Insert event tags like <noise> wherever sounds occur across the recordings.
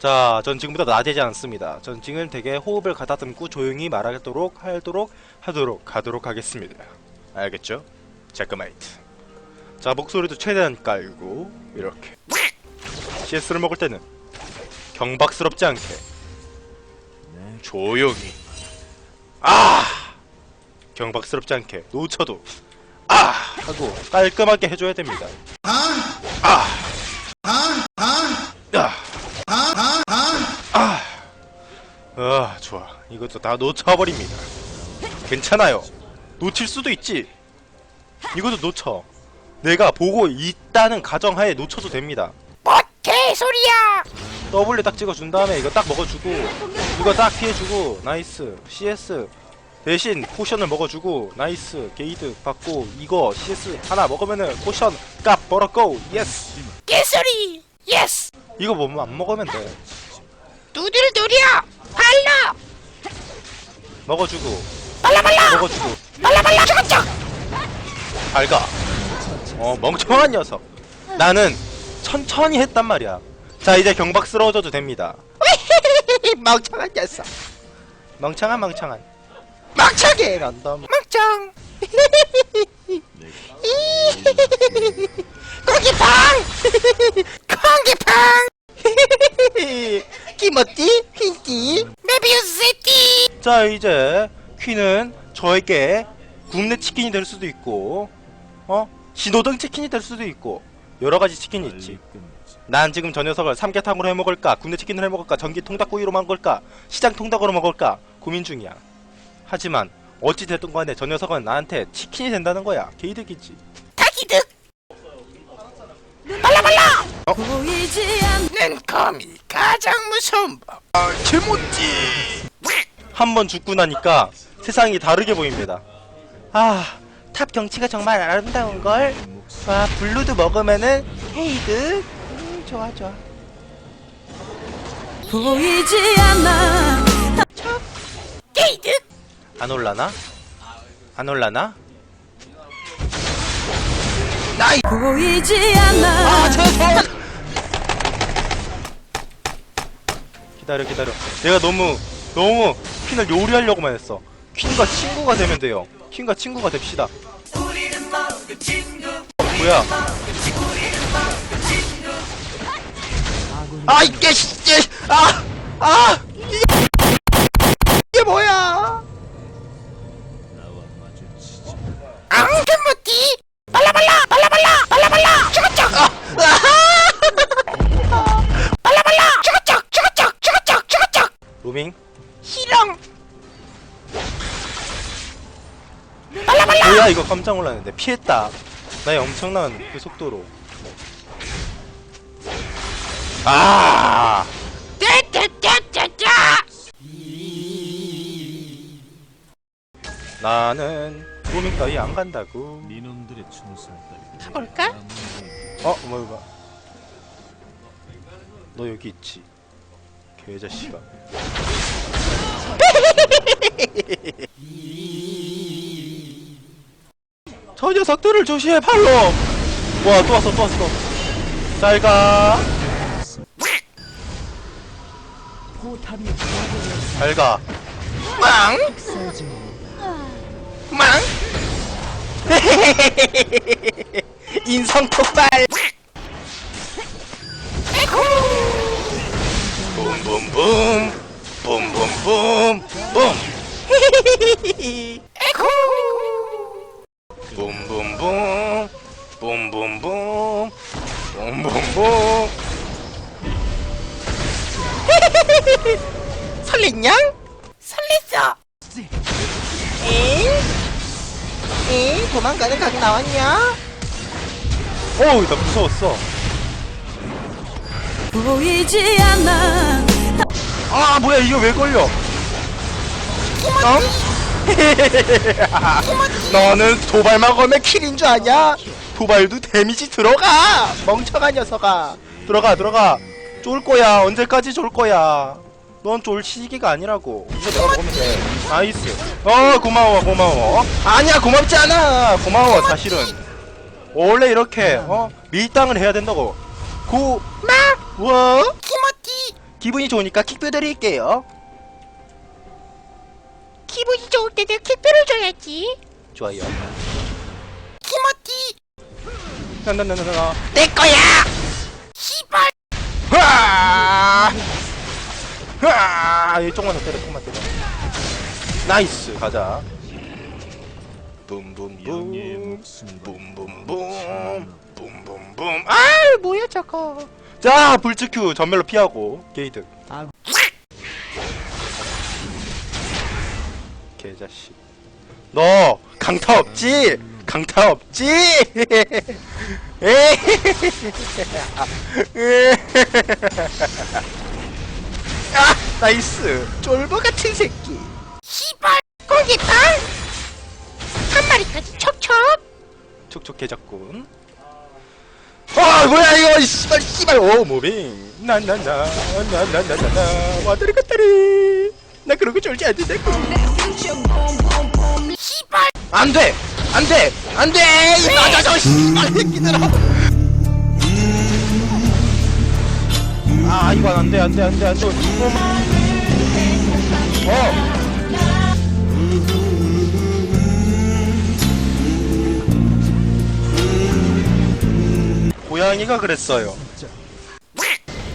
자, 전 지금부터 나대지 않습니다. 전 지금 되게 호흡을 가다듬고 조용히 말하도록 하도록 하도록 가도록 하겠습니다. 알겠죠? 체크메이트. 자, 목소리도 최대한 깔고 이렇게. CS를 먹을 때는 경박스럽지 않게 조용히. 아! 경박스럽지 않게 놓쳐도 아! 하고 깔끔하게 해줘야 됩니다. 아! 아! 아! 아, 좋아. 이것도 다 놓쳐버립니다. 괜찮아요. 놓칠 수도 있지. 이것도 놓쳐. 내가 보고 있다는 가정하에 놓쳐도 됩니다. 뭔 개소리야! W 딱 찍어준 다음에 이거 딱 먹어주고 이거 딱 피해주고 나이스 CS 대신 포션을 먹어주고 나이스 게이드 받고 이거 CS 하나 먹으면은 포션 값 벌었고 예스 개소리! 예스! 이거 뭐안 먹으면 돼 두들두려! 먹어주고 발라발라! 먹어주고 발라발라! 저거저! 밝아 어 멍청한 녀석 나는 천천히 했단 말이야 자 이제 경박스러워져도 됩니다 <laughs> 멍청한 녀석 멍청한 멍청한 멍청해 런덤 멍청! 고기팡! 고기팡! 끼멋지 흰띠 메비우스 세티! 자 이제 퀸은 저에게 굽네 치킨이 될 수도 있고 어? 신호등 치킨이 될 수도 있고 여러 가지 치킨이 있지. 난 지금 저 녀석을 삼계탕으로 해 먹을까? 굽네 치킨으로 해 먹을까? 전기 통닭구이로 먹을까? 시장 통닭으로 먹을까? 고민 중이야. 하지만 어찌 됐든 간에 저 녀석은 나한테 치킨이 된다는 거야. 개이득이지. 다기득! 발라발라! 보이지 않 눈컴이 가장 무서운 법. 개못지 한 번 죽고 나니까 세상이 다르게 보입니다. 아 탑 경치가 정말 아름다운걸. 와 블루도 먹으면은 헤이드 음, 좋아 좋아. 보이지 않아. 게이득! 안 올라나? 안 올라나? 보이지 않아. 기다려 기다려. 내가 너무 너무 퀸을 요리하려고만 했어 퀸과 친구가 되면 돼요 퀸과 친구가 됩시다 어, 뭐야 아 이게 진짜 아 아 이게, 이게 뭐야 앙금무띠! 발라발라! 발라발라! 발라발라! 저거저! 발라발라! 저거저! 저거저! 저거저! 저거저! 로밍 희렁! 뭐야 이거 깜짝 놀랐는데. 피했다. 나의 엄청난 그 속도로. 아! 짜짜짜짜짜! 나는 로밍 따위 안 간다고. 이놈들의 충성 따위 가볼까? 어뭐 이거? 너 여기 있지? 개자식아 저 녀석들을 조심해 팔로. 와또 왔어 또 왔어 잘가. 잘가. 망! 망! <laughs> 인성 폭발 에코! 붐붐붐 붐붐붐 붐붐붐 설렜냐? 설렜어! 엥? 엥? 도망가는 각 나왔냐? 어우 나 무서웠어 보이지 않아 아 뭐야 이거 왜 걸려 어? <laughs> 너는 도발만 걸면 킬인 줄 아냐? 도발도 데미지 들어가! 멍청한 녀석아. 들어가 들어가. 쫄 거야. 언제까지 쫄 거야? 넌 쫄 시기가 아니라고. 이거 내가 먹으면 돼. 나이스. 어 고마워 고마워. 아니야 고맙지 않아. 고마워 사실은. 원래 이렇게 어 밀당을 해야 된다고. 고 마워. 키모티! 기분이 좋으니까 킥뷰 드릴게요. 기분이 좋을 때는 킥표를 줘야지. 좋아요. 키모티 나나나나나. 내 거야. 시발. 흐아! 흐아! 얘 조금만 더 때려, 조금만 때려. 나이스, 가자. 붐붐붐. 붐붐붐. 붐붐붐. 아, 뭐야, 저거. 자, 불츠큐 전멸로 피하고 게이드. 개 자식. 너 강타 없지? 강타 없지? 에이. 아, 나이스. 쫄보 같은 새끼. 시발. 거기다. 한 마리까지 척척. 촉촉 개작군. 아 뭐야 이거 이 씨발 씨발 오 무빙 나나나 나나나나나 와다리 갔다리 나 그런 거 된다고 시발. 안 돼! 안 돼! 안 돼! 이 맞아줘 씨발 새끼들아! 아 이건 안 돼 안 돼 안 돼 안 돼. 어. 고양이가 그랬어요.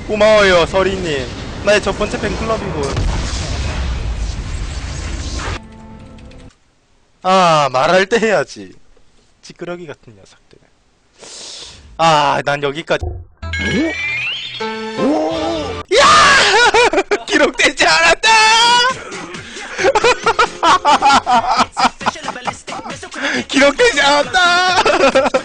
고마워요 서리님. 나의 첫 번째 팬클럽이군 아 말할 때 해야지. 찌끄러기 같은 녀석들. 아 난 여기까지. 야! <laughs> 기록되지 않았다! <laughs> 기록되지 않았다 <laughs>